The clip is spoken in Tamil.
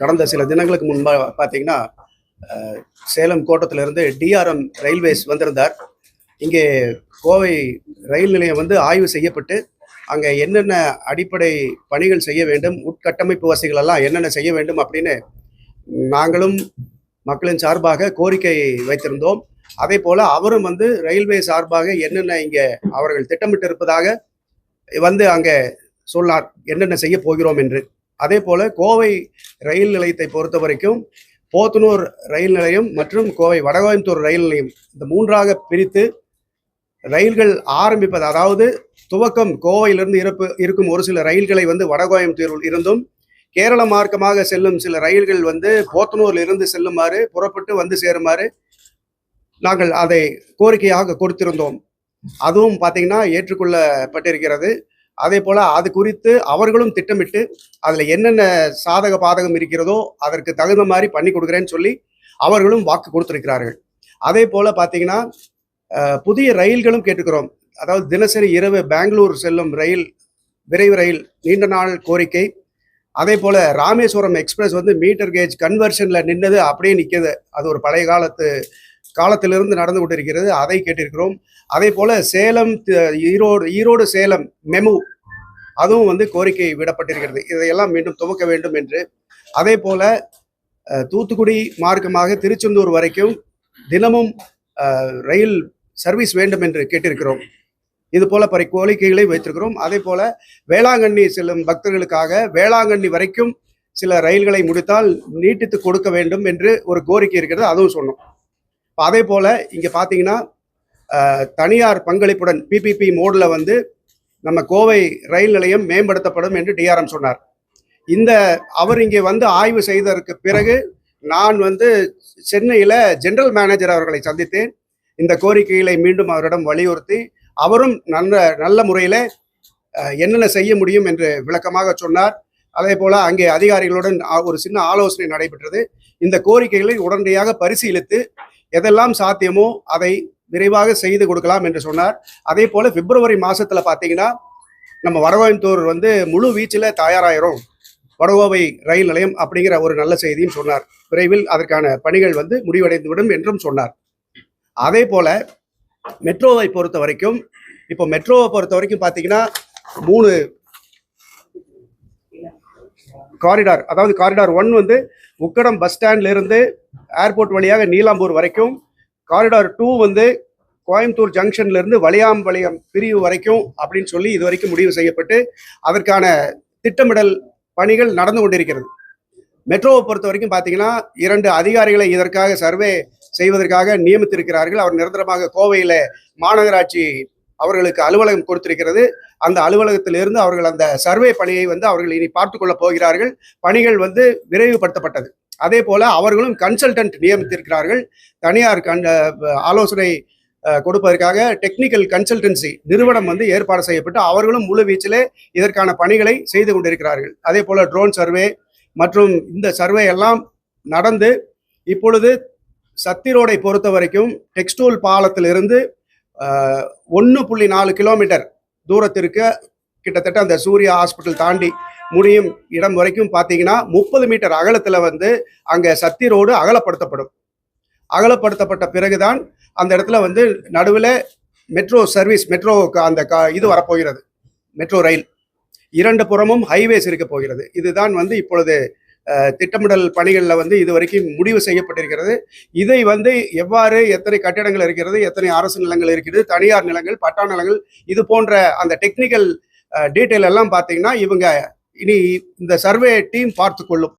கடந்த சில தினங்களுக்கு முன்பாக பார்த்தீங்கன்னா சேலம் கோட்டத்திலிருந்து டிஆர்எம் ரயில்வேஸ் வந்திருந்தார். இங்கே கோவை ரயில் நிலையம் வந்து ஆய்வு செய்யப்பட்டு அங்கே என்னென்ன அடிப்படை பணிகள் செய்ய வேண்டும் உட்கட்டமைப்பு வசதிகளெல்லாம் என்னென்ன செய்ய வேண்டும் அப்படின்னு நாங்களும் மக்களின் சார்பாக கோரிக்கை வைத்திருந்தோம். அதே போல் அவரும் வந்து ரயில்வே சார்பாக என்னென்ன இங்கே அவர்கள் திட்டமிட்டு இருப்பதாக வந்து அங்கே சொன்னார். என்னென்ன செய்ய போகிறோம் என்று. அதே போல கோவை ரயில் நிலையத்தை பொறுத்த வரைக்கும் போத்தனூர் ரயில் நிலையம் மற்றும் கோவை வடகோயம்புத்தூர் ரயில் நிலையம் இந்த மூன்றாக பிரித்து ரயில்கள் ஆரம்பிப்பது அதாவது துவக்கம் கோவையிலிருந்து இருப்பு இருக்கும் ஒரு சில ரயில்களை வந்து வடகோயம்புத்தூரில் இருந்தும் கேரள மார்க்கமாக செல்லும் சில ரயில்கள் வந்து போத்தனூரில் இருந்து செல்லுமாறு புறப்பட்டு வந்து சேருமாறு நாங்கள் அதை கோரிக்கையாக கொடுத்திருந்தோம். அதுவும் பார்த்தீங்கன்னா ஏற்றுக்கொள்ளப்பட்டிருக்கிறது. அதே போல் அது குறித்து அவர்களும் திட்டமிட்டு அதில் என்னென்ன சாதக பாதகம் இருக்கிறதோ அதற்கு தகுந்த மாதிரி பண்ணி கொடுக்குறேன்னு சொல்லி அவர்களும் வாக்கு கொடுத்துருக்கிறார்கள். அதே போல் பார்த்தீங்கன்னா புதிய ரயில்களும் கேட்டுக்கிறோம். அதாவது தினசரி இரவு பெங்களூர் செல்லும் ரயில் விரைவு ரயில் நீண்ட நாள் கோரிக்கை. அதே போல் ராமேஸ்வரம் எக்ஸ்பிரஸ் வந்து மீட்டர் கேஜ் கன்வர்ஷனில் நின்னது அப்படியே நிற்கிது அது ஒரு பழைய காலத்து காலத்திலிருந்து நடந்து கொண்டிருக்கிறது அதை கேட்டிருக்கிறோம். அதே போல சேலம் ஈரோடு ஈரோடு சேலம் மெமு அதுவும் வந்து கோரிக்கை விடப்பட்டிருக்கிறது. இதையெல்லாம் மீண்டும் துவக்க வேண்டும் என்று. அதே போல தூத்துக்குடி மார்க்கமாக திருச்செந்தூர் வரைக்கும் தினமும் ரயில் சர்வீஸ் வேண்டும் என்று கேட்டிருக்கிறோம். இது போல பல கோரிக்கைகளை வைத்திருக்கிறோம். அதே போல வேளாங்கண்ணி செல்லும் பக்தர்களுக்காக வேளாங்கண்ணி வரைக்கும் சில ரயில்களை முடித்தால் நீட்டித்து கொடுக்க வேண்டும் என்று ஒரு கோரிக்கை இருக்கிறது. அதுவும் சொன்னோம். அதே போல் இங்கே பார்த்தீங்கன்னா தனியார் பங்களிப்புடன் பிபிபி மோடில் வந்து நம்ம கோவை ரயில் நிலையம் மேம்படுத்தப்படும் என்று டிஆர்எம் சொன்னார். இந்த அவர் இங்கே வந்து ஆய்வு செய்ததற்கு பிறகு நான் வந்து சென்னையில் ஜெனரல் மேனேஜர் அவர்களை சந்தித்தேன். இந்த கோரிக்கைகளை மீண்டும் அவரிடம் வலியுறுத்தி அவரும் நல்ல நல்ல முறையில் என்னென்ன செய்ய முடியும் என்று விளக்கமாக சொன்னார். அதே போல் அங்கே அதிகாரிகளுடன் ஒரு சின்ன ஆலோசனை நடைபெற்றது. இந்த கோரிக்கைகளை உடனடியாக பரிசீலித்து எதெல்லாம் சாத்தியமோ அதை விரைவாக செய்து கொடுக்கலாம் என்று சொன்னார். அதே போல பிப்ரவரி மாசத்துல பாத்தீங்கன்னா நம்ம வடகோயம்புத்தூர் வந்து முழு வீச்சில் தயாராயிரும். வடகோவை ரயில் நிலையம் அப்படிங்கிற ஒரு நல்ல செய்தியும் சொன்னார். விரைவில் அதற்கான பணிகள் வந்து முடிவடைந்துவிடும் என்றும் சொன்னார். அதே போல மெட்ரோவை பொறுத்த வரைக்கும் இப்போ மெட்ரோவை பொறுத்த வரைக்கும் பார்த்தீங்கன்னா மூணு காரிடார் அதாவது காரிடார் ஒன் வந்து உக்கடம் பஸ் ஸ்டாண்ட்லேருந்து ஏர்போர்ட் வழியாக நீலாம்பூர் வரைக்கும். காரிடார் டூ வந்து கோயம்புத்தூர் ஜங்ஷன்லேருந்து இருந்து பிரிவு வரைக்கும் அப்படின்னு சொல்லி இது வரைக்கும் முடிவு செய்யப்பட்டு அதற்கான திட்டமிடல் பணிகள் நடந்து கொண்டிருக்கிறது. மெட்ரோவை பொறுத்த வரைக்கும் பார்த்தீங்கன்னா இரண்டு அதிகாரிகளை இதற்காக சர்வே செய்வதற்காக நியமித்திருக்கிறார்கள். அவர் நிரந்தரமாக கோவையில் மாநகராட்சி அவர்களுக்கு அலுவலகம் கொடுத்திருக்கிறது. அந்த அலுவலகத்திலிருந்து அவர்கள் அந்த சர்வே பணியை வந்து அவர்கள் இனி பார்த்துக்கொள்ள போகிறார்கள். பணிகள் வந்து விரைவுபடுத்தப்பட்டது. அதே போல அவர்களும் கன்சல்டன்ட் நியமித்திருக்கிறார்கள். தனியார் கண் ஆலோசனை கொடுப்பதற்காக டெக்னிக்கல் கன்சல்டன்சி நிறுவனம் வந்து ஏற்பாடு செய்யப்பட்டு அவர்களும் முழு வீச்சிலே இதற்கான பணிகளை செய்து கொண்டிருக்கிறார்கள். அதே போல ட்ரோன் சர்வே மற்றும் இந்த சர்வே எல்லாம் நடந்து இப்பொழுது சத்தி ரோடை பொறுத்த வரைக்கும் டெக்ஸ்டூல் பாலத்திலிருந்து ஒன்று புள்ளி நாலு கிலோமீட்டர் தூரத்திற்கு கிட்டத்தட்ட அந்த சூர்யா ஹாஸ்பிட்டல் தாண்டி முடியும் இடம் வரைக்கும் பார்த்தீங்கன்னா முப்பது மீட்டர் அகலத்தில் வந்து அங்கே சத்தி ரோடு அகலப்படுத்தப்படும். அகலப்படுத்தப்பட்ட பிறகுதான் அந்த இடத்துல வந்து நடுவில் மெட்ரோ சர்வீஸ் மெட்ரோ அந்த கா- இது வரப்போகிறது. மெட்ரோ ரயில் இரண்டு புறமும் ஹைவேஸ் இருக்க போகிறது. இதுதான் வந்து இப்பொழுது திட்டமிடல் பணிகளில் வந்து இது வரைக்கும் முடிவு செய்யப்பட்டிருக்கிறது. இதை வந்து எவ்வாறு எத்தனை கட்டிடங்கள் இருக்கிறது எத்தனை அரசு நிலங்கள் இருக்கிறது தனியார் நிலங்கள் பட்டா நிலங்கள் இது போன்ற அந்த டெக்னிக்கல் டீட்டெயில் எல்லாம் பார்த்தீங்கன்னா இவங்க இனி இந்த சர்வே டீம் பார்த்து கொள்ளும்